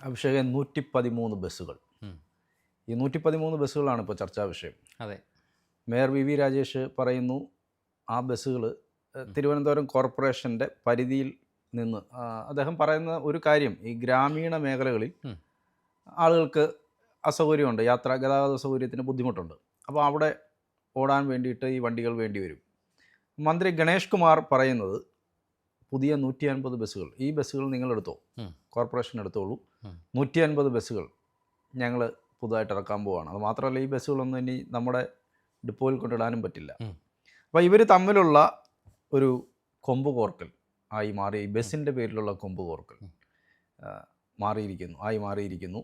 അഭിഷേകൻ നൂറ്റി പതിമൂന്ന് ബസ്സുകൾ ഈ നൂറ്റി പതിമൂന്ന് ബസ്സുകളാണ് ഇപ്പോൾ ചർച്ചാ വിഷയം. അതെ. മേയർ വി വി രാജേഷ് പറയുന്നു ആ ബസ്സുകൾ തിരുവനന്തപുരം കോർപ്പറേഷന്റെ പരിധിയിൽ നിന്ന് അദ്ദേഹം പറയുന്ന ഒരു കാര്യം ഈ ഗ്രാമീണ മേഖലകളിൽ ആളുകൾക്ക് അസൗകര്യമുണ്ട് യാത്ര ഗതാഗത സൗകര്യത്തിന് ബുദ്ധിമുട്ടുണ്ട്. അപ്പോൾ അവിടെ ഓടാൻ വേണ്ടിയിട്ട് ഈ വണ്ടികൾ വേണ്ടി വരും. മന്ത്രി ഗണേഷ് കുമാർ പറയുന്നത് പുതിയ നൂറ്റി അൻപത് ബസ്സുകൾ. ഈ ബസ്സുകൾ നിങ്ങളെടുത്തോ? കോർപ്പറേഷൻ എടുത്തോളൂ. നൂറ്റി അൻപത് ബസ്സുകൾ ഞങ്ങൾ പുതുതായിട്ട് ഇറക്കാൻ പോവാണ്. അത് മാത്രമല്ല ഈ ബസ്സുകളൊന്നും ഇനി നമ്മുടെ ഡിപ്പോയിൽ കൊണ്ടിടാനും പറ്റില്ല. അപ്പോൾ ഇവർ തമ്മിലുള്ള ഒരു കൊമ്പ് കോർക്കൽ ആയി മാറി ഈ ബസ്സിന്റെ പേരിലുള്ള കൊമ്പ് കോർക്കൽ മാറിയിരിക്കുന്നു ആയി മാറിയിരിക്കുന്നു.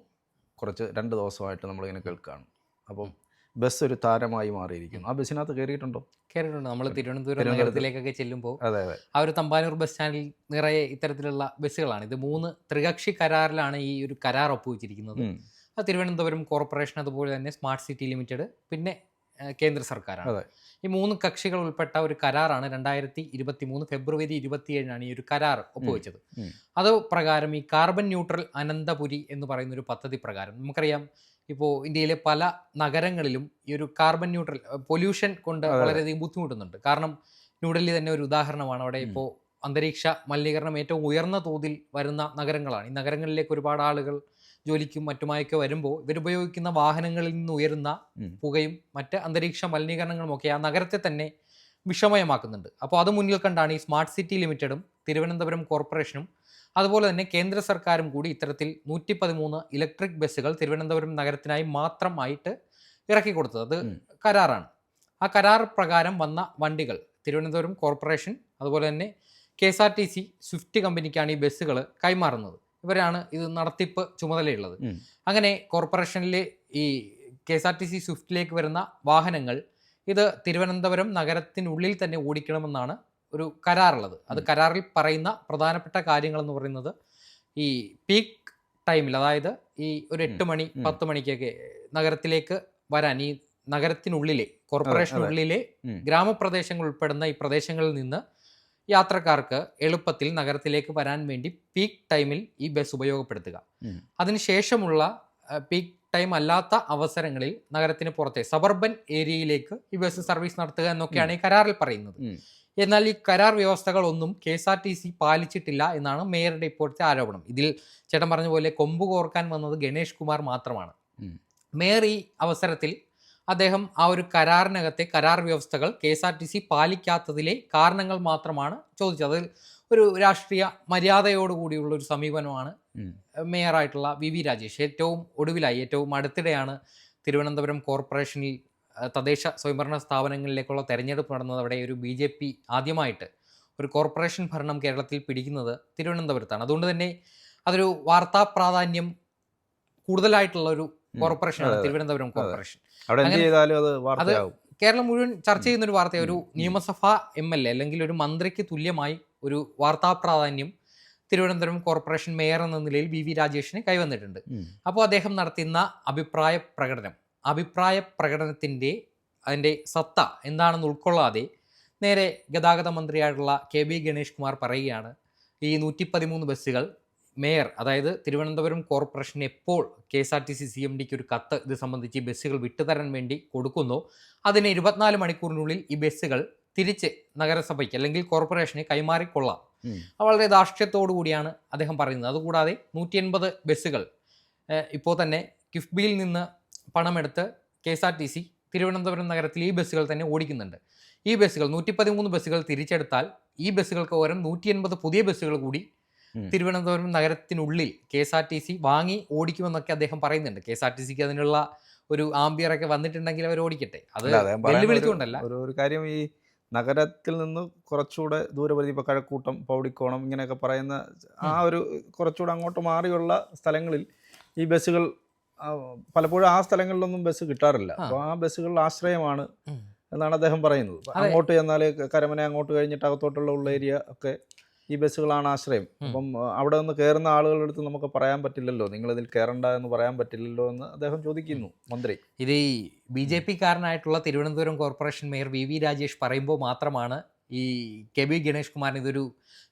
കുറച്ച് രണ്ട് ദിവസമായിട്ട് നമ്മളിങ്ങനെ കേൾക്കുകയാണ് അപ്പം ബസ് ഒരു താരമായി മാറിയിരിക്കുന്നു. ആ ബസ്സിനകത്ത് കയറിയിട്ടുണ്ടോ? കയറിയിട്ടുണ്ട്. നമ്മൾ തിരുവനന്തപുരം. നഗരത്തിലേക്കൊക്കെ ചെല്ലുമ്പോൾ അതെ അതെ. ആ ഒരു തമ്പാനൂർ ബസ് സ്റ്റാൻഡിൽ നിറയെ ഇത്തരത്തിലുള്ള ബസ്സുകളാണ്. ഇത് മൂന്ന് ത്രികക്ഷി കരാറിലാണ് ഈ ഒരു കരാർ ഒപ്പുവെച്ചിരിക്കുന്നത്. തിരുവനന്തപുരം കോർപ്പറേഷൻ അതുപോലെ തന്നെ സ്മാർട്ട് സിറ്റി ലിമിറ്റഡ് പിന്നെ കേന്ദ്ര സർക്കാരാണ്. അതെ. ഈ മൂന്ന് കക്ഷികൾ ഉൾപ്പെട്ട ഒരു കരാറാണ് രണ്ടായിരത്തി ഇരുപത്തി മൂന്ന് ഫെബ്രുവരി ഇരുപത്തിയേഴിനാണ് ഈ ഒരു കരാർ ഒപ്പുവെച്ചത്. അത് പ്രകാരം ഈ കാർബൺ ന്യൂട്രൽ അനന്തപുരി എന്ന് പറയുന്ന ഒരു പദ്ധതി പ്രകാരം നമുക്കറിയാം ഇപ്പോൾ ഇന്ത്യയിലെ പല നഗരങ്ങളിലും ഈ ഒരു കാർബൺ ന്യൂട്രൽ പൊല്യൂഷൻ കൊണ്ട്. വളരെയധികം ബുദ്ധിമുട്ടുന്നുണ്ട്. കാരണം ന്യൂഡൽഹി തന്നെ ഒരു ഉദാഹരണമാണ്. അവിടെ. ഇപ്പോൾ അന്തരീക്ഷ മലിനീകരണം ഏറ്റവും ഉയർന്ന തോതിൽ വരുന്ന നഗരങ്ങളാണ്. ഈ നഗരങ്ങളിലേക്ക് ഒരുപാട് ആളുകൾ ജോലിക്കും മറ്റുമായൊക്കെ വരുമ്പോൾ ഇവരുപയോഗിക്കുന്ന വാഹനങ്ങളിൽ നിന്ന് ഉയരുന്ന പുകയും മറ്റ് അന്തരീക്ഷ മലിനീകരണങ്ങളും ഒക്കെ ആ നഗരത്തെ തന്നെ വിഷമയമാക്കുന്നുണ്ട്. അപ്പോൾ അത് മുന്നിൽ കണ്ടാണ് ഈ സ്മാർട്ട് സിറ്റി ലിമിറ്റഡും തിരുവനന്തപുരം കോർപ്പറേഷനും അതുപോലെ തന്നെ കേന്ദ്ര സർക്കാരും കൂടി ഇത്തരത്തിൽ നൂറ്റി പതിമൂന്ന് ഇലക്ട്രിക് ബസ്സുകൾ തിരുവനന്തപുരം നഗരത്തിനായി മാത്രമായിട്ട് ഇറക്കി കൊടുത്തത് അത് കരാറാണ്. ആ കരാർ പ്രകാരം വന്ന വണ്ടികൾ തിരുവനന്തപുരം കോർപ്പറേഷൻ അതുപോലെ തന്നെ K S R T C Swift കമ്പനിക്കാണ് ഈ ബസ്സുകൾ കൈമാറുന്നത്. ഇവരാണ് ഇത് നടത്തിപ്പ് ചുമതലയുള്ളത്. അങ്ങനെ കോർപ്പറേഷനിലെ ഈ K S R T C സ്വിഫ്റ്റിലേക്ക് വരുന്ന വാഹനങ്ങൾ ഇത് തിരുവനന്തപുരം നഗരത്തിനുള്ളിൽ തന്നെ ഓടിക്കണമെന്നാണ് ഒരു കരാറുള്ളത് അത് കരാറിൽ പറയുന്ന പ്രധാനപ്പെട്ട കാര്യങ്ങൾ എന്ന് പറയുന്നത് ഈ പീക്ക് ടൈമിൽ അതായത് ഈ ഒരു എട്ട് മണി. പത്ത് മണിക്കൊക്കെ നഗരത്തിലേക്ക് വരാൻ ഈ നഗരത്തിനുള്ളിലെ കോർപ്പറേഷനുള്ളിലെ. ഗ്രാമപ്രദേശങ്ങൾ ഉൾപ്പെടുന്ന ഈ പ്രദേശങ്ങളിൽ നിന്ന് യാത്രക്കാർക്ക് എളുപ്പത്തിൽ നഗരത്തിലേക്ക് വരാൻ വേണ്ടി പീക്ക് ടൈമിൽ ഈ ബസ് ഉപയോഗപ്പെടുത്തുക. അതിനുശേഷമുള്ള പീക്ക് ടൈം അല്ലാത്ത അവസരങ്ങളിൽ നഗരത്തിന് പുറത്തെ സബർബൻ ഏരിയയിലേക്ക് ഈ ബസ് സർവീസ് നടത്തുക എന്നൊക്കെയാണ് ഈ കരാറിൽ പറയുന്നത്. എന്നാൽ ഈ കരാർ വ്യവസ്ഥകളൊന്നും K S R T C പാലിച്ചിട്ടില്ല എന്നാണ് മേയറുടെ ഇപ്പോഴത്തെ ആരോപണം ഇതിൽ ചേട്ടൻ പറഞ്ഞ പോലെ കൊമ്പ് കോർക്കാൻ വന്നത് ഗണേഷ് കുമാർ മാത്രമാണ്. മേയർ ഈ അവസരത്തിൽ അദ്ദേഹം ആ ഒരു കരാറിനകത്തെ കരാർ വ്യവസ്ഥകൾ K S R T C പാലിക്കാത്തതിലെ കാരണങ്ങൾ മാത്രമാണ് ചോദിച്ചത് അതിൽ ഒരു രാഷ്ട്രീയ മര്യാദയോടുകൂടിയുള്ള ഒരു സമീപനമാണ്. മേയറായിട്ടുള്ള വി വി രാജേഷ് ഏറ്റവും ഒടുവിലായി ഏറ്റവും അടുത്തിടെയാണ് തിരുവനന്തപുരം കോർപ്പറേഷനിൽ തദ്ദേശ സ്വയംഭരണ സ്ഥാപനങ്ങളിലേക്കുള്ള തെരഞ്ഞെടുപ്പ് നടന്നത് അവിടെ ഒരു ബി ജെ പി ആദ്യമായിട്ട് ഒരു കോർപ്പറേഷൻ ഭരണം കേരളത്തിൽ പിടിക്കുന്നത് തിരുവനന്തപുരത്താണ്. അതുകൊണ്ട് തന്നെ അതൊരു വാർത്താ പ്രാധാന്യം കൂടുതലായിട്ടുള്ള ഒരു. കോർപ്പറേഷനാണ്. തിരുവനന്തപുരം കോർപ്പറേഷൻ. അത് കേരളം മുഴുവൻ ചർച്ച ചെയ്യുന്ന ഒരു വാർത്ത ഒരു. നിയമസഭാ എം എൽ എ അല്ലെങ്കിൽ ഒരു മന്ത്രിക്ക് തുല്യമായി ഒരു വാർത്താ പ്രാധാന്യം തിരുവനന്തപുരം കോർപ്പറേഷൻ മേയർ എന്ന നിലയിൽ വി വി രാജേഷിന് കൈവന്നിട്ടുണ്ട്. അപ്പോൾ അദ്ദേഹം നടത്തുന്ന അഭിപ്രായ പ്രകടനം അഭിപ്രായ പ്രകടനത്തിന്റെ അതിന്റെ സത്ത എന്താണെന്ന് ഉൾക്കൊള്ളാതെ നേരെ ഗതാഗത മന്ത്രിയായിട്ടുള്ള കെ ബി ഗണേഷ് കുമാർ പറയുകയാണ് ഈ നൂറ്റി പതിമൂന്ന് ബസ്സുകൾ മേയർ അതായത് തിരുവനന്തപുരം കോർപ്പറേഷൻ എപ്പോൾ K S R T C C M ഡിക്ക് ഒരു കത്ത് ഇത് സംബന്ധിച്ച് ഈ ബസ്സുകൾ വിട്ടുതരാൻ വേണ്ടി കൊടുക്കുന്നു അതിന് ഇരുപത്തിനാല് മണിക്കൂറിനുള്ളിൽ ഈ ബസ്സുകൾ തിരിച്ച് നഗരസഭയ്ക്ക് അല്ലെങ്കിൽ കോർപ്പറേഷന് കൈമാറിക്കൊള്ളാം. വളരെ ധാർഷ്ട്യത്തോടു കൂടിയാണ് അദ്ദേഹം പറയുന്നത്. അതുകൂടാതെ നൂറ്റി എൺപത് ബസ്സുകൾ ഇപ്പോൾ തന്നെ കിഫ്ബിയിൽ നിന്ന് പണമെടുത്ത് K S R T C Thiruvananthapuram നഗരത്തിൽ ഈ ബസ്സുകൾ തന്നെ ഓടിക്കുന്നുണ്ട്. ഈ ബസ്സുകൾ നൂറ്റി പതിമൂന്ന് ബസ്സുകൾ തിരിച്ചെടുത്താൽ ഈ ബസ്സുകൾക്ക് പകരം നൂറ്റി എൺപത് പുതിയ ബസ്സുകൾ കൂടി Thiruvananthapuram നഗരത്തിനുള്ളിൽ K S R T C വാങ്ങി ഓടിക്കുമെന്നൊക്കെ അദ്ദേഹം പറയുന്നുണ്ട്. കെ എസ് ആർ ടി സിക്ക് അതിനുള്ള ഒരു ആംബിയർ ഒക്കെ വന്നിട്ടുണ്ടെങ്കിൽ അവർ ഓടിക്കട്ടെ. അത് വെല്ലുവിളിച്ചുകൊണ്ടല്ല. ഒരു കാര്യം ഈ നഗരത്തിൽ നിന്ന് കുറച്ചുകൂടെ ദൂരപരിധി ഇപ്പോൾ കഴക്കൂട്ടം പൗടിക്കോണം ഇങ്ങനെയൊക്കെ പറയുന്ന ആ ഒരു കുറച്ചുകൂടെ അങ്ങോട്ട് മാറിയുള്ള സ്ഥലങ്ങളിൽ ഈ ബസ്സുകൾ പലപ്പോഴും ആ സ്ഥലങ്ങളിലൊന്നും ബസ് കിട്ടാറില്ല. അപ്പോൾ ആ ബസ്സുകളിൽ ആശ്രയമാണ് എന്നാണ് അദ്ദേഹം പറയുന്നത്. അങ്ങോട്ട് ചെന്നാൽ കരമന അങ്ങോട്ട് കഴിഞ്ഞിട്ട് അകത്തോട്ടുള്ള ഉള്ള ഏരിയ ഒക്കെ ഈ ബസ്സുകളാണ് ആശ്രയം. അപ്പം അവിടെ നിന്ന് കയറുന്ന ആളുകളുടെ അടുത്ത് നമുക്ക് പറയാൻ പറ്റില്ലല്ലോ. നിങ്ങൾ ഇതിൽ കയറണ്ട എന്ന് പറയാൻ പറ്റില്ലല്ലോ എന്ന് അദ്ദേഹം ചോദിക്കുന്നു മന്ത്രി. ഇത് ഈ B J P കാരനായിട്ടുള്ള Thiruvananthapuram corporation mayor V V Rajesh പറയുമ്പോൾ മാത്രമാണ് ഈ കെ ബി ഗണേഷ് കുമാറിന് ഇതൊരു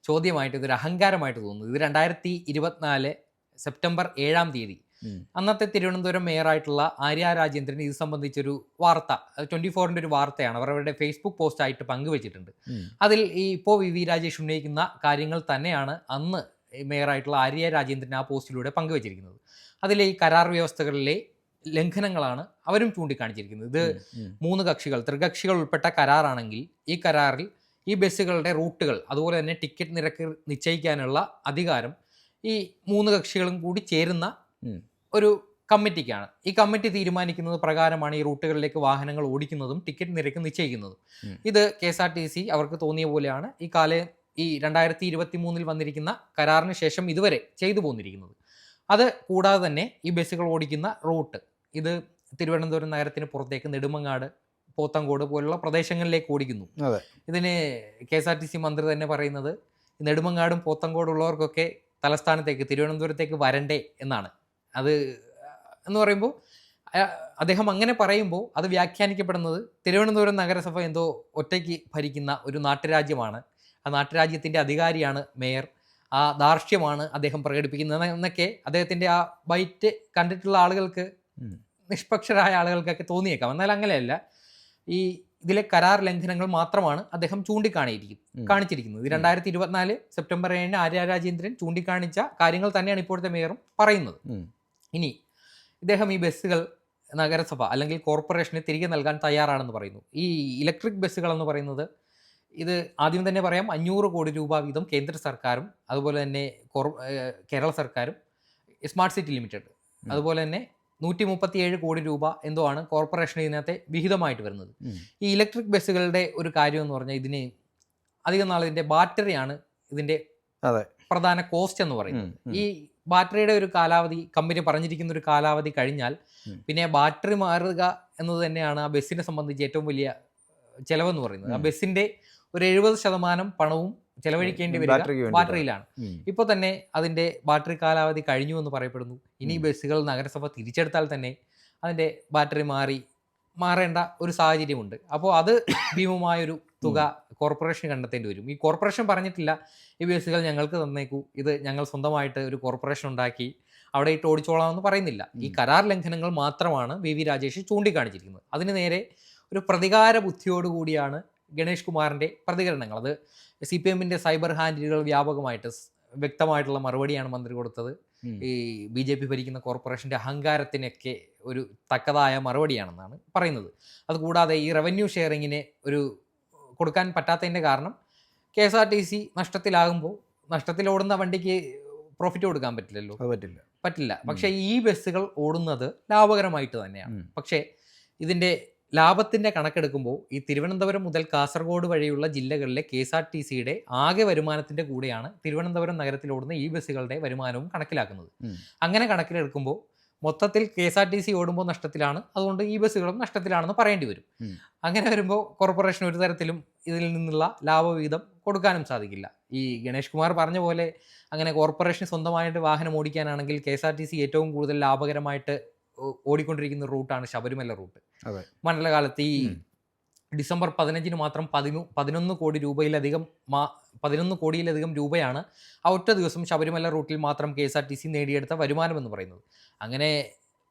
ചോദ്യമായിട്ട് ഇതൊരു അഹങ്കാരമായിട്ട് തോന്നുന്നു ഇത് രണ്ടായിരത്തി ഇരുപത്തിനാല് സെപ്റ്റംബർ ഏഴാം തീയതി. അന്നത്തെ തിരുവനന്തപുരം മേയറായിട്ടുള്ള ആര്യ രാജേന്ദ്രൻ ഇത് സംബന്ധിച്ചൊരു വാർത്ത ട്വന്റി ഫോറിന്റെ ഒരു വാർത്തയാണ്. അവർ അവരുടെ ഫേസ്ബുക്ക് പോസ്റ്റ് ആയിട്ട് പങ്കുവച്ചിട്ടുണ്ട്. അതിൽ ഈ ഇപ്പോൾ വി വി രാജേഷ് ഉന്നയിക്കുന്ന കാര്യങ്ങൾ തന്നെയാണ് അന്ന് മേയറായിട്ടുള്ള ആര്യ രാജേന്ദ്രൻ ആ പോസ്റ്റിലൂടെ പങ്കുവച്ചിരിക്കുന്നത്. അതിലെ ഈ കരാർ വ്യവസ്ഥകളിലെ ലംഘനങ്ങളാണ് അവരും ചൂണ്ടിക്കാണിച്ചിരിക്കുന്നത്. ഇത് മൂന്ന് കക്ഷികൾ ത്രികക്ഷികൾ ഉൾപ്പെട്ട കരാറാണെങ്കിൽ ഈ കരാറിൽ ഈ ബസ്സുകളുടെ റൂട്ടുകൾ അതുപോലെ തന്നെ ടിക്കറ്റ് നിരക്ക് നിശ്ചയിക്കാനുള്ള അധികാരം ഈ മൂന്ന് കക്ഷികളും കൂടി ചേരുന്ന. ഒരു കമ്മിറ്റിക്കാണ്. ഈ കമ്മിറ്റി തീരുമാനിക്കുന്നത് പ്രകാരമാണ് ഈ റൂട്ടുകളിലേക്ക് വാഹനങ്ങൾ ഓടിക്കുന്നതും ടിക്കറ്റ് നിരക്ക് നിശ്ചയിക്കുന്നതും. ഇത് K S R T C അവർക്ക് തോന്നിയ പോലെയാണ് ഈ കാല ഈ രണ്ടായിരത്തി ഇരുപത്തി മൂന്നിൽ വന്നിരിക്കുന്ന കരാറിന് ശേഷം ഇതുവരെ ചെയ്തു പോന്നിരിക്കുന്നത്. അത് കൂടാതെ തന്നെ ഈ ബസ്സുകൾ ഓടിക്കുന്ന റൂട്ട് ഇത് തിരുവനന്തപുരം നഗരത്തിന് പുറത്തേക്ക് നെടുമങ്ങാട് പോത്തങ്കോട് പോലുള്ള പ്രദേശങ്ങളിലേക്ക് ഓടിക്കുന്നു. ഇതിന് K S R T C മന്ത്രി തന്നെ പറയുന്നത് നെടുമങ്ങാടും പോത്തങ്കോടും ഉള്ളവർക്കൊക്കെ തലസ്ഥാനത്തേക്ക് തിരുവനന്തപുരത്തേക്ക് വരണ്ടേ എന്നാണ്. അത് എന്ന് പറയുമ്പോൾ അദ്ദേഹം അങ്ങനെ പറയുമ്പോൾ അത് വ്യാഖ്യാനിക്കപ്പെടുന്നത് തിരുവനന്തപുരം നഗരസഭ എന്തോ ഒറ്റയ്ക്ക് ഭരിക്കുന്ന ഒരു നാട്ടുരാജ്യമാണ്. ആ നാട്ടുരാജ്യത്തിന്റെ അധികാരിയാണ് മേയർ. ആ ദാർഷ്യമാണ് അദ്ദേഹം പ്രകടിപ്പിക്കുന്നത് എന്നൊക്കെ അദ്ദേഹത്തിന്റെ ആ ബൈറ്റ് കണ്ടിട്ടുള്ള ആളുകൾക്ക് നിഷ്പക്ഷരായ ആളുകൾക്കൊക്കെ തോന്നിയേക്കാം. എന്നാൽ അങ്ങനെയല്ല. ഈ ഇതിലെ കരാർ ലംഘനങ്ങൾ മാത്രമാണ് അദ്ദേഹം ചൂണ്ടിക്കാണിയിരിക്കും. കാണിച്ചിരിക്കുന്നത്. രണ്ടായിരത്തി ഇരുപത്തിനാല് സെപ്റ്റംബർ ഏഴിന് ആര്യ രാജേന്ദ്രൻ ചൂണ്ടിക്കാണിച്ച കാര്യങ്ങൾ തന്നെയാണ് ഇപ്പോഴത്തെ മേയറും പറയുന്നത്. ഇനി ഇദ്ദേഹം ഈ ബസ്സുകൾ നഗരസഭ അല്ലെങ്കിൽ കോർപ്പറേഷന് തിരികെ നൽകാൻ തയ്യാറാണെന്ന് പറയുന്നു. ഈ ഇലക്ട്രിക് ബസ്സുകളെന്ന് പറയുന്നത് ഇത് ആദ്യം തന്നെ പറയാം അഞ്ഞൂറ് കോടി രൂപ വീതം കേന്ദ്ര സർക്കാരും അതുപോലെ തന്നെ കേരള സർക്കാരും സ്മാർട്ട് സിറ്റി ലിമിറ്റഡ് അതുപോലെ തന്നെ നൂറ്റി മുപ്പത്തിയേഴ് കോടി രൂപ എന്തോ ആണ് കോർപ്പറേഷന് ഇതിനകത്തെ വിഹിതമായിട്ട് വരുന്നത്. ഈ ഇലക്ട്രിക് ബസ്സുകളുടെ ഒരു കാര്യം എന്ന് പറഞ്ഞാൽ ഇതിന് അധികം നാൾ ഇതിന്റെ ബാറ്ററിയാണ് ഇതിന്റെ. പ്രധാന കോസ്റ്റ് എന്ന് പറയുന്നത്. ഈ ബാറ്ററിയുടെ ഒരു കാലാവധി കമ്പനി പറഞ്ഞിരിക്കുന്ന ഒരു കാലാവധി കഴിഞ്ഞാൽ പിന്നെ ബാറ്ററി മാറുക എന്നത് തന്നെയാണ് ആ ബസ്സിനെ സംബന്ധിച്ച് ഏറ്റവും വലിയ ചെലവെന്ന് പറയുന്നത്. ആ ബസ്സിന്റെ ഒരു എഴുപത് ശതമാനം പണവും ചെലവഴിക്കേണ്ടി വരിക ബാറ്ററിയിലാണ്. ഇപ്പോൾ തന്നെ അതിന്റെ ബാറ്ററി കാലാവധി കഴിഞ്ഞു എന്ന് പറയപ്പെടുന്നു. ഇനി ബസ്സുകൾ നഗരസഭ തിരിച്ചെടുത്താൽ തന്നെ അതിന്റെ ബാറ്ററി മാറി മാറേണ്ട ഒരു സാഹചര്യമുണ്ട്. അപ്പോൾ അത് ഭീമമായൊരു തുക കോർപ്പറേഷൻ കണ്ടെത്തേണ്ടി വരും. ഈ കോർപ്പറേഷൻ പറഞ്ഞിട്ടില്ല ഈ ബസ്സുകൾ ഞങ്ങൾക്ക് തന്നേക്കൂ. ഇത് ഞങ്ങൾ സ്വന്തമായിട്ട് ഒരു കോർപ്പറേഷൻ ഉണ്ടാക്കി അവിടെ ഇട്ട് ഓടിച്ചോളാം എന്ന് പറയുന്നില്ല. ഈ കരാർ ലംഘനങ്ങൾ മാത്രമാണ് വി. വി. രാജേഷ് ചൂണ്ടിക്കാണിച്ചിരിക്കുന്നത്. അതിന് നേരെ ഒരു പ്രതികാര ബുദ്ധിയോടുകൂടിയാണ് ഗണേഷ് കുമാറിന്റെ പ്രതികരണങ്ങൾ. അത് സി പി എമ്മിന്റെ സൈബർ ഹാൻഡിലുകൾ വ്യാപകമായിട്ട് വ്യക്തമായിട്ടുള്ള മറുപടിയാണ് മന്ത്രി കൊടുത്തത്. ഈ ബി ജെ പി ഭരിക്കുന്ന കോർപ്പറേഷന്റെ അഹങ്കാരത്തിനൊക്കെ ഒരു തക്കതായ മറുപടിയാണെന്നാണ് പറയുന്നത്. അതുകൂടാതെ ഈ റവന്യൂ ഷെയറിങ്ങിനെ ഒരു കൊടുക്കാൻ പറ്റാത്തതിന്റെ കാരണം K S R T C നഷ്ടത്തിലാകുമ്പോൾ നഷ്ടത്തിലോടുന്ന വണ്ടിക്ക് പ്രോഫിറ്റ് കൊടുക്കാൻ പറ്റില്ലല്ലോ. പറ്റില്ല. പറ്റില്ല. പക്ഷേ ഈ ബസ്സുകൾ ഓടുന്നത് ലാഭകരമായിട്ട് തന്നെയാണ്. പക്ഷേ ഇതിന്റെ ലാഭത്തിന്റെ കണക്കെടുക്കുമ്പോൾ ഈ തിരുവനന്തപുരം മുതൽ കാസർഗോഡ് വഴിയുള്ള ജില്ലകളിലെ കെ എസ് ആർ ടി സിയുടെ ആകെ വരുമാനത്തിന്റെ കൂടെയാണ് തിരുവനന്തപുരം നഗരത്തിലോടുന്ന ഈ ബസ്സുകളുടെ വരുമാനവും കണക്കിലാക്കുന്നത്. അങ്ങനെ കണക്കിലെടുക്കുമ്പോൾ മൊത്തത്തിൽ K S R T C ഓടുമ്പോൾ നഷ്ടത്തിലാണ്. അതുകൊണ്ട് ഈ ബസ്സുകളും നഷ്ടത്തിലാണെന്ന് പറയേണ്ടി വരും. അങ്ങനെ വരുമ്പോൾ കോർപ്പറേഷൻ ഒരു തരത്തിലും ഇതിൽ നിന്നുള്ള ലാഭവിഹിതം കൊടുക്കാനും സാധിക്കില്ല. ഈ ഗണേഷ് കുമാർ പറഞ്ഞ പോലെ അങ്ങനെ കോർപ്പറേഷൻ സ്വന്തമായിട്ട് വാഹനം ഓടിക്കാനാണെങ്കിൽ K S R T C ഏറ്റവും കൂടുതൽ ലാഭകരമായിട്ട് ഓടിക്കൊണ്ടിരിക്കുന്ന റൂട്ടാണ് ശബരിമല റൂട്ട്. മണ്ഡലകാലത്ത് ഈ. ഡിസംബർ പതിനഞ്ചിന് മാത്രം പതിമൂ പതിനൊന്ന് കോടി രൂപയിലധികം മാ പതിനൊന്ന് കോടിയിലധികം രൂപയാണ് ആ ഒറ്റ ദിവസം ശബരിമല റൂട്ടിൽ മാത്രം K S R T C നേടിയെടുത്ത വരുമാനമെന്ന് പറയുന്നത്. അങ്ങനെ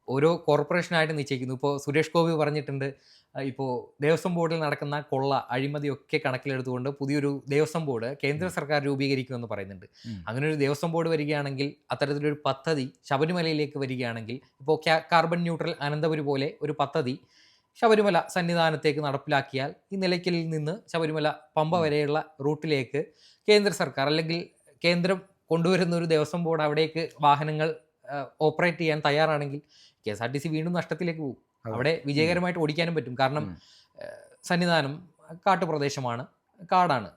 ഓരോ കോർപ്പറേഷനായിട്ട് നിശ്ചയിക്കുന്നു. ഇപ്പോൾ സുരേഷ് ഗോപി പറഞ്ഞിട്ടുണ്ട് ഇപ്പോൾ ദേവസ്വം ബോർഡിൽ നടക്കുന്ന കൊള്ള അഴിമതിയൊക്കെ കണക്കിലെടുത്തുകൊണ്ട് പുതിയൊരു ദേവസ്വം ബോർഡ് കേന്ദ്ര സർക്കാർ രൂപീകരിക്കുമെന്ന് പറയുന്നുണ്ട്. അങ്ങനെ ഒരു ദേവസ്വം ബോർഡ് വരികയാണെങ്കിൽ അത്തരത്തിലൊരു പദ്ധതി ശബരിമലയിലേക്ക് വരികയാണെങ്കിൽ ഇപ്പോൾ കാർബൺ ന്യൂട്രൽ അനന്തപുരി പോലെ ഒരു പദ്ധതി ശബരിമല സന്നിധാനത്തേക്ക് നടപ്പിലാക്കിയാൽ ഈ നിലയ്ക്കലിൽ നിന്ന് ശബരിമല പമ്പ വരെയുള്ള റൂട്ടിലേക്ക് കേന്ദ്ര സർക്കാർ അല്ലെങ്കിൽ കേന്ദ്രം കൊണ്ടുവരുന്ന ഒരു ദേവസ്വം ബോർഡ് അവിടേക്ക് വാഹനങ്ങൾ ഓപ്പറേറ്റ് ചെയ്യാൻ തയ്യാറാണെങ്കിൽ K S R T C വീണ്ടും നഷ്ടത്തിലേക്ക് പോകും. അവിടെ വിജയകരമായിട്ട് ഓടിക്കാനും പറ്റും. കാരണം സന്നിധാനം കാട്ടുപ്രദേശമാണ് കാടാണ്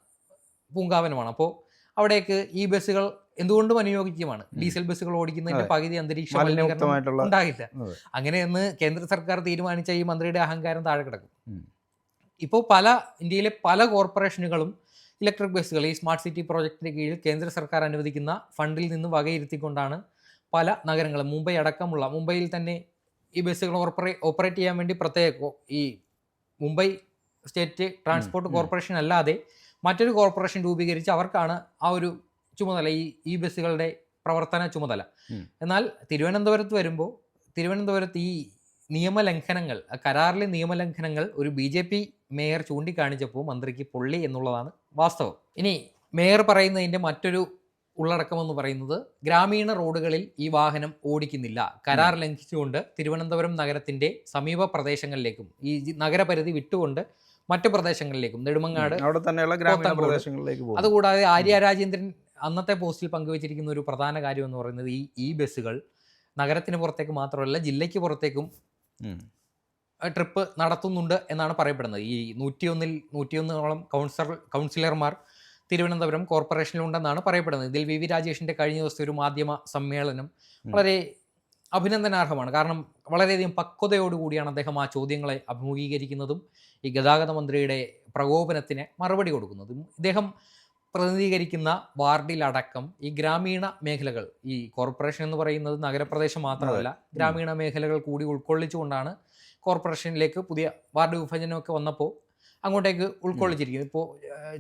പൂങ്കാവനമാണ്. അപ്പോൾ അവിടേക്ക് ഈ ബസ്സുകൾ എന്തുകൊണ്ടും അനുയോജ്യമാണ്. ഡീസൽ ബസ്സുകൾ ഓടിക്കുന്നതിന്റെ. പകുതി അന്തരീക്ഷ മലിനീകരണം ഉണ്ടാകില്ല. അങ്ങനെ അങ്ങനെയെന്ന് കേന്ദ്ര സർക്കാർ തീരുമാനിച്ച ഈ മന്ത്രിയുടെ അഹങ്കാരം താഴെ കിടക്കും. ഇപ്പോൾ പല ഇന്ത്യയിലെ പല കോർപ്പറേഷനുകളും ഇലക്ട്രിക് ബസ്സുകൾ ഈ സ്മാർട്ട് സിറ്റി പ്രോജക്റ്റിന്റെ കീഴിൽ കേന്ദ്ര സർക്കാർ അനുവദിക്കുന്ന ഫണ്ടിൽ നിന്ന് വകയിരുത്തിക്കൊണ്ടാണ് പല നഗരങ്ങളും മുംബൈ അടക്കമുള്ള മുംബൈയിൽ തന്നെ ഈ ബസ്സുകൾ ഓപ്പറേ ഓപ്പറേറ്റ് ചെയ്യാൻ വേണ്ടി പ്രത്യേക ഈ മുംബൈ സ്റ്റേറ്റ് ട്രാൻസ്പോർട്ട് കോർപ്പറേഷൻ അല്ലാതെ മറ്റൊരു കോർപ്പറേഷൻ രൂപീകരിച്ച് അവർക്കാണ് ആ ഒരു ചുമതല ഈ ഈ ബസ്സുകളുടെ പ്രവർത്തന ചുമതല. എന്നാൽ തിരുവനന്തപുരത്ത് വരുമ്പോൾ തിരുവനന്തപുരത്ത് ഈ നിയമലംഘനങ്ങൾ കരാറിലെ നിയമലംഘനങ്ങൾ ഒരു ബി ജെ പി മേയർ ചൂണ്ടിക്കാണിച്ചപ്പോൾ മന്ത്രിക്ക് പൊള്ളി എന്നുള്ളതാണ് വാസ്തവം. ഇനി മേയർ പറയുന്നതിന്റെ മറ്റൊരു ഉള്ളടക്കം എന്ന് പറയുന്നത് ഗ്രാമീണ റോഡുകളിൽ ഈ വാഹനം ഓടിക്കുന്നില്ല. കരാർ ലംഘിച്ചുകൊണ്ട് തിരുവനന്തപുരം നഗരത്തിന്റെ സമീപ പ്രദേശങ്ങളിലേക്കും ഈ നഗരപരിധി വിട്ടുകൊണ്ട് മറ്റു പ്രദേശങ്ങളിലേക്കും നെടുമങ്ങാട് അവിടെ തന്നെയുള്ള ഗ്രാമീണ. പ്രദേശങ്ങളിലേക്ക് അതുകൂടാതെ ആര്യ രാജേന്ദ്രൻ അന്നത്തെ പോസ്റ്റിൽ പങ്കുവച്ചിരിക്കുന്ന ഒരു പ്രധാന കാര്യം എന്ന് പറയുന്നത് ഈ ഈ ബസ്സുകൾ നഗരത്തിന് പുറത്തേക്ക് മാത്രമല്ല ജില്ലയ്ക്ക് പുറത്തേക്കും ട്രിപ്പ് നടത്തുന്നുണ്ട് എന്നാണ് പറയപ്പെടുന്നത്. ഈ നൂറ്റിയൊന്നിൽ നൂറ്റിയൊന്നോളം കൗൺസിലർ കൗൺസിലർമാർ തിരുവനന്തപുരം കോർപ്പറേഷനിലുണ്ടെന്നാണ് പറയപ്പെടുന്നത്. ഇതിൽ വി വി രാജേഷിന്റെ കഴിഞ്ഞ ദിവസത്തെ ഒരു മാധ്യമ സമ്മേളനം വളരെ അഭിനന്ദനാർഹമാണ്. കാരണം വളരെയധികം പക്വതയോടുകൂടിയാണ് അദ്ദേഹം ആ ചോദ്യങ്ങളെ അഭിമുഖീകരിക്കുന്നതും ഈ ഗതാഗത മന്ത്രിയുടെ പ്രകോപനത്തിന് മറുപടി കൊടുക്കുന്നതും. ഇദ്ദേഹം പ്രതിനിധീകരിക്കുന്ന വാർഡിലടക്കം ഈ ഗ്രാമീണ മേഖലകൾ ഈ കോർപ്പറേഷൻ എന്ന് പറയുന്നത് നഗരപ്രദേശം മാത്രമല്ല ഗ്രാമീണ മേഖലകൾ കൂടി ഉൾക്കൊള്ളിച്ചുകൊണ്ടാണ് കോർപ്പറേഷനിലേക്ക് പുതിയ വാർഡ് വിഭജനമൊക്കെ വന്നപ്പോൾ അങ്ങോട്ടേക്ക് ഉൾക്കൊള്ളിച്ചിരിക്കുന്നത്. ഇപ്പോൾ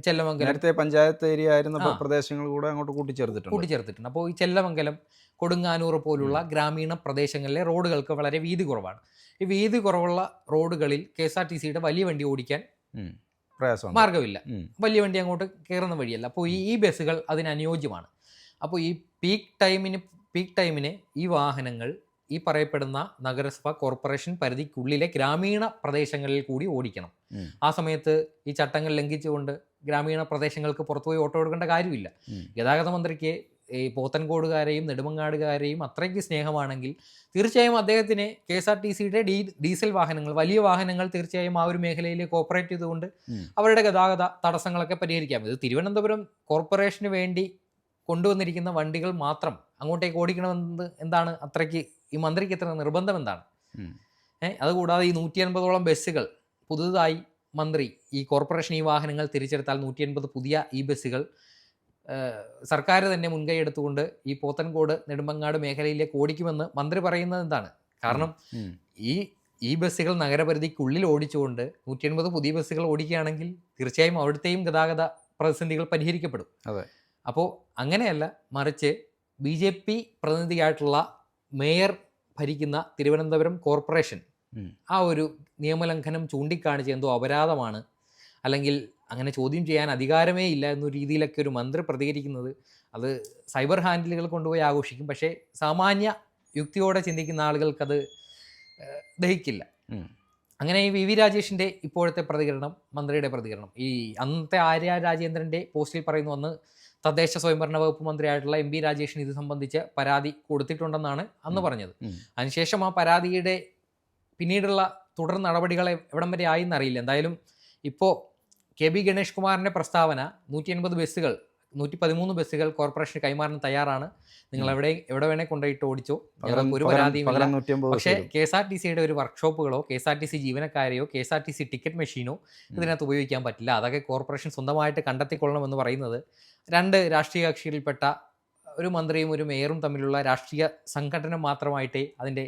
ചെല്ലമംഗലം നേരത്തെ പഞ്ചായത്ത് ഏരിയ ആയിരുന്ന. പ്രദേശങ്ങൾ കൂടെ അങ്ങോട്ട് കൂട്ടിച്ചേർത്തിട്ടുണ്ട്. കൂട്ടിച്ചേർത്തിട്ടുണ്ട്. അപ്പോൾ ഈ ചെല്ലമംഗലം കൊടുങ്ങാനൂർ പോലുള്ള ഗ്രാമീണ പ്രദേശങ്ങളിലെ റോഡുകൾക്ക് വളരെ വീതി കുറവാണ്. ഈ വീതി കുറവുള്ള റോഡുകളിൽ കെ എസ് ആർ ടി സിയുടെ വലിയ വണ്ടി ഓടിക്കാൻ ഉം. പ്രയാസമുണ്ട് മാർഗമില്ല വലിയ വണ്ടി അങ്ങോട്ട് കയറുന്ന വഴിയല്ല. അപ്പോൾ ഈ ഈ ബസ്സുകൾ അതിന് അനുയോജ്യമാണ് അപ്പോൾ ഈ പീക്ക് ടൈമിന് പീക്ക് ടൈമിന് ഈ വാഹനങ്ങൾ ഈ പറയപ്പെടുന്ന നഗരസഭ കോർപ്പറേഷൻ പരിധിക്കുള്ളിലെ ഗ്രാമീണ പ്രദേശങ്ങളിൽ കൂടി ഓടിക്കണം. ആ സമയത്ത് ഈ ചട്ടങ്ങൾ ലംഘിച്ചുകൊണ്ട് ഗ്രാമീണ പ്രദേശങ്ങൾക്ക് പുറത്തുപോയി ഓട്ടോ എടുക്കേണ്ട കാര്യമില്ല. ഗതാഗത മന്ത്രിക്ക് ഈ പോത്തൻകോടുകാരെയും നെടുമങ്ങാടുകാരെയും അത്രയ്ക്ക് സ്നേഹമാണെങ്കിൽ തീർച്ചയായും അദ്ദേഹത്തിന് കെ എസ് ആർ ടി സിയുടെ ഡീ ഡീസൽ വാഹനങ്ങൾ വലിയ വാഹനങ്ങൾ തീർച്ചയായും ആ ഒരു മേഖലയിലേക്ക് ഓപ്പറേറ്റ് ചെയ്തുകൊണ്ട്. അവരുടെ ഗതാഗത തടസ്സങ്ങളൊക്കെ പരിഹരിക്കാം. ഇത് തിരുവനന്തപുരം കോർപ്പറേഷന് വേണ്ടി കൊണ്ടുവന്നിരിക്കുന്ന വണ്ടികൾ മാത്രം അങ്ങോട്ടേക്ക് ഓടിക്കണമെന്ന് എന്താണ് അത്രയ്ക്ക് ഈ മന്ത്രിക്ക് എത്ര നിർബന്ധം എന്താണ്? ഏഹ് അതുകൂടാതെ ഈ നൂറ്റി അൻപതോളം ബസ്സുകൾ പുതുതായി മന്ത്രി ഈ കോർപ്പറേഷൻ ഈ വാഹനങ്ങൾ തിരിച്ചെടുത്താൽ നൂറ്റി അൻപത് പുതിയ ഈ ബസ്സുകൾ സർക്കാർ തന്നെ മുൻകൈ എടുത്തുകൊണ്ട് ഈ പോത്തൻകോട് നെടുമ്പങ്ങാട് മേഖലയിലേക്ക് ഓടിക്കുമെന്ന് മന്ത്രി പറയുന്നത് എന്താണ്? കാരണം ഈ ഈ ബസ്സുകൾ നഗരപരിധിക്കുള്ളിൽ ഓടിച്ചുകൊണ്ട് നൂറ്റി എൺപത് പുതിയ ബസ്സുകൾ ഓടിക്കുകയാണെങ്കിൽ തീർച്ചയായും അവിടുത്തെയും ഗതാഗത പ്രതിസന്ധികൾ പരിഹരിക്കപ്പെടും. അതെ. അപ്പോൾ അങ്ങനെയല്ല മറിച്ച് ബി ജെ പി പ്രതിനിധിയായിട്ടുള്ള മേയർ ഭരിക്കുന്ന തിരുവനന്തപുരം കോർപ്പറേഷൻ ആ ഒരു നിയമലംഘനം ചൂണ്ടിക്കാണിച്ച് എന്തോ അപരാധമാണ്. അല്ലെങ്കിൽ അങ്ങനെ ചോദ്യം ചെയ്യാൻ അധികാരമേ ഇല്ല എന്ന രീതിയിലൊക്കെ ഒരു മന്ത്രി പ്രതികരിക്കുന്നത് അത് സൈബർ ഹാൻഡിലുകൾ കൊണ്ടുപോയി ആഘോഷിക്കും. പക്ഷേ സാമാന്യ യുക്തിയോടെ ചിന്തിക്കുന്ന ആളുകൾക്കത് ദഹിക്കില്ല. അങ്ങനെ ഈ വി വി രാജേഷിന്റെ ഇപ്പോഴത്തെ പ്രതികരണം മന്ത്രിയുടെ പ്രതികരണം ഈ അന്നത്തെ ആര്യ രാജേന്ദ്രന്റെ പോസ്റ്റിൽ പറയുന്നു അന്ന് തദ്ദേശ സ്വയംഭരണ വകുപ്പ് മന്ത്രിയായിട്ടുള്ള എം ബി രാജേഷിന് ഇത് സംബന്ധിച്ച് പരാതി കൊടുത്തിട്ടുണ്ടെന്നാണ് അന്ന് പറഞ്ഞത്. അതിനുശേഷം ആ പരാതിയുടെ പിന്നീടുള്ള തുടർ നടപടികളെ എവിടം വരെ ആയി എന്നറിയില്ല. എന്തായാലും ഇപ്പോൾ കെ ബി ഗണേഷ് കുമാറിന്റെ പ്രസ്താവന നൂറ്റി എൺപത് ബസ്സുകൾ നൂറ്റി പതിമൂന്ന് ബസ്സുകൾ കോർപ്പറേഷന് കൈമാറാൻ തയ്യാറാണ്. നിങ്ങൾ എവിടെ എവിടെ വേണേ കൊണ്ടുപോയിട്ട് ഓടിച്ചോ. ഒരു പരാതിയും പക്ഷേ. കെ എസ് ആർ ടി സിയുടെ ഒരു വർക്ക്ഷോപ്പുകളോ K S R T C ജീവനക്കാരെയോ K S R T C ticket മെഷീനോ ഇതിനകത്ത് ഉപയോഗിക്കാൻ പറ്റില്ല. അതൊക്കെ കോർപ്പറേഷൻ സ്വന്തമായിട്ട് കണ്ടെത്തിക്കൊള്ളണമെന്ന് പറയുന്നത് രണ്ട് രാഷ്ട്രീയ കക്ഷികളിൽപ്പെട്ട ഒരു മന്ത്രിയും ഒരു മേയറും തമ്മിലുള്ള രാഷ്ട്രീയ സംഘടന മാത്രമായിട്ടേ അതിന്റെ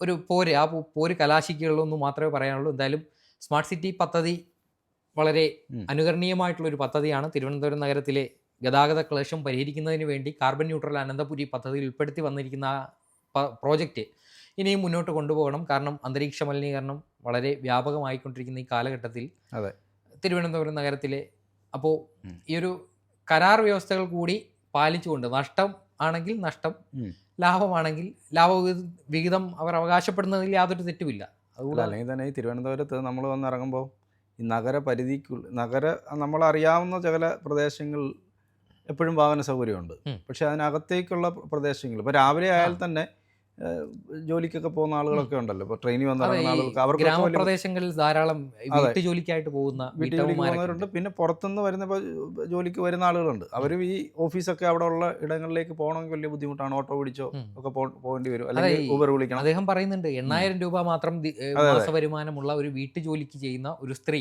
ഒരു പോര് ആ പോര് കലാശിക്കുള്ളൂ എന്ന് മാത്രമേ പറയാനുള്ളൂ. എന്തായാലും സ്മാർട്ട് സിറ്റി പദ്ധതി വളരെ. അനുകരണീയമായിട്ടുള്ള ഒരു പദ്ധതിയാണ് തിരുവനന്തപുരം നഗരത്തിലെ ഗതാഗത ക്ലേശം പരിഹരിക്കുന്നതിന് വേണ്ടി കാർബൺ ന്യൂട്രൽ അനന്തപുരി പദ്ധതിയിൽ ഉൾപ്പെടുത്തി വന്നിരിക്കുന്ന ആ പ്രോജക്റ്റ് ഇനിയും മുന്നോട്ട് കൊണ്ടുപോകണം കാരണം അന്തരീക്ഷ മലിനീകരണം വളരെ വ്യാപകമായിക്കൊണ്ടിരിക്കുന്ന ഈ കാലഘട്ടത്തിൽ അതെ. തിരുവനന്തപുരം നഗരത്തിലെ അപ്പോൾ ഈ ഒരു കരാർ വ്യവസ്ഥകൾ കൂടി പാലിച്ചുകൊണ്ട് നഷ്ടം ആണെങ്കിൽ നഷ്ടം. ലാഭമാണെങ്കിൽ ലാഭ വിഹിതം അവർ അവകാശപ്പെടുന്നതിൽ യാതൊരു തെറ്റുമില്ല അതുകൂടെ അല്ലെങ്കിൽ തന്നെ ഈ തിരുവനന്തപുരത്ത് നമ്മൾ വന്നിറങ്ങുമ്പോൾ ഈ നഗര പരിധിക്കുള്ള നഗര നമ്മളറിയാവുന്ന ചില പ്രദേശങ്ങൾ എപ്പോഴും വാഹന സൗകര്യമുണ്ട് പക്ഷേ അതിനകത്തേക്കുള്ള പ്രദേശങ്ങൾ ഇപ്പോൾ രാവിലെ ആയാൽ തന്നെ ജോലിക്കൊക്കെ പോകുന്ന ആളുകളൊക്കെ ഉണ്ടല്ലോ. ഇപ്പോൾ ട്രെയിനിൽ വന്ന ആളുകൾക്ക് അവർക്ക് ഗ്രാമപ്രദേശങ്ങളിൽ ധാരാളം ജോലിക്കായിട്ട് പോകുന്ന വീട്ടിൽ പോകുന്നവരുണ്ട്. പിന്നെ പുറത്തുനിന്ന് വരുന്ന ഇപ്പോൾ ജോലിക്ക് വരുന്ന ആളുകളുണ്ട്. അവരും ഈ ഓഫീസൊക്കെ അവിടെ ഉള്ള ഇടങ്ങളിലേക്ക് പോകണമെങ്കിൽ വലിയ ബുദ്ധിമുട്ടാണ്. ഓട്ടോ പിടിച്ചോ ഒക്കെ പോകേണ്ടി വരും. അല്ലെങ്കിൽ ഊബർ വിളിക്കണം. അദ്ദേഹം പറയുന്നുണ്ട് എണ്ണായിരം രൂപ മാത്രം മാസ വരുമാനമുള്ള ഒരു വീട്ടു വീട്ടുജോലിക്ക് ചെയ്യുന്ന ഒരു സ്ത്രീ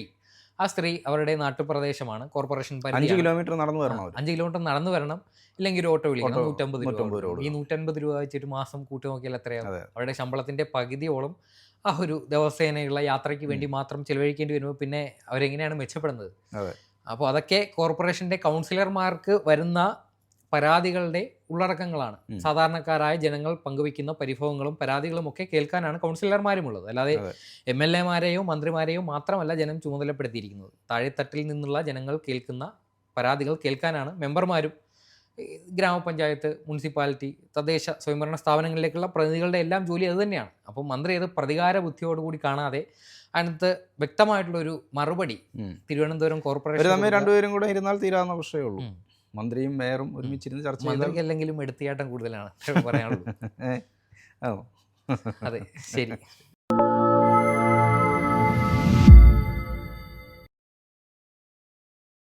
ആ സ്ത്രീ അവരുടെ നാട്ടുപ്രദേശമാണ്. കോർപ്പറേഷൻ അഞ്ച്. കിലോമീറ്റർ നടന്നു വരണം അഞ്ച് കിലോമീറ്റർ നടന്നു വരണം. ഇല്ലെങ്കിൽ ഒരു ഓട്ടോ വിളിക്കണം. നൂറ്റമ്പത് രൂപ. ഈ നൂറ്റമ്പത് രൂപ വെച്ചിട്ട് മാസം കൂട്ടി നോക്കിയാൽ എത്രയാണ് അവരുടെ ശമ്പളത്തിന്റെ പകുതിയോളം ആ ഒരു ദിവസേനയുള്ള യാത്രയ്ക്ക് വേണ്ടി മാത്രം ചെലവഴിക്കേണ്ടി വരുമ്പോൾ പിന്നെ അവരെങ്ങനെയാണ് മെച്ചപ്പെടുന്നത്. അപ്പോൾ അതൊക്കെ കോർപ്പറേഷന്റെ കൗൺസിലർമാർക്ക് വരുന്ന പരാതികളുടെ ഉള്ളടക്കങ്ങളാണ്. സാധാരണക്കാരായ ജനങ്ങൾ പങ്കുവയ്ക്കുന്ന പരിഭവങ്ങളും പരാതികളും ഒക്കെ കേൾക്കാനാണ് കൗൺസിലർമാരുമുള്ളത് അല്ലാതെ. എം എൽ എമാരെയോ മന്ത്രിമാരെയോ മാത്രമല്ല ജനം ചുമതലപ്പെടുത്തിയിരിക്കുന്നത് താഴെത്തട്ടിൽ നിന്നുള്ള ജനങ്ങൾ കേൾക്കുന്ന പരാതികൾ കേൾക്കാനാണ് മെമ്പർമാരും ഗ്രാമപഞ്ചായത്ത് മുനിസിപ്പാലിറ്റി തദ്ദേശ സ്വയംഭരണ സ്ഥാപനങ്ങളിലേക്കുള്ള പ്രതിനിധികളുടെ എല്ലാം ജോലി അത് തന്നെയാണ് അപ്പോൾ മന്ത്രി അത് പ്രതികാര ബുദ്ധിയോടുകൂടി കാണാതെ അതിനകത്ത് വ്യക്തമായിട്ടുള്ളൊരു മറുപടി ഉം. തിരുവനന്തപുരം കോർപ്പറേഷൻ രണ്ടുപേരും കൂടെ ഇരുന്നാൽ തീരാവുന്ന പ്രശ്നമേ ഉള്ളൂ ഉം. മന്ത്രിയും മേയറും ഒരുമിച്ചിരുന്ന് ചർച്ച മന്ത്രിക്ക് അല്ലെങ്കിലും എടുത്തിയാട്ടം കൂടുതലാണ് പറയാനുള്ളത് ഓ. അതെ ശരി.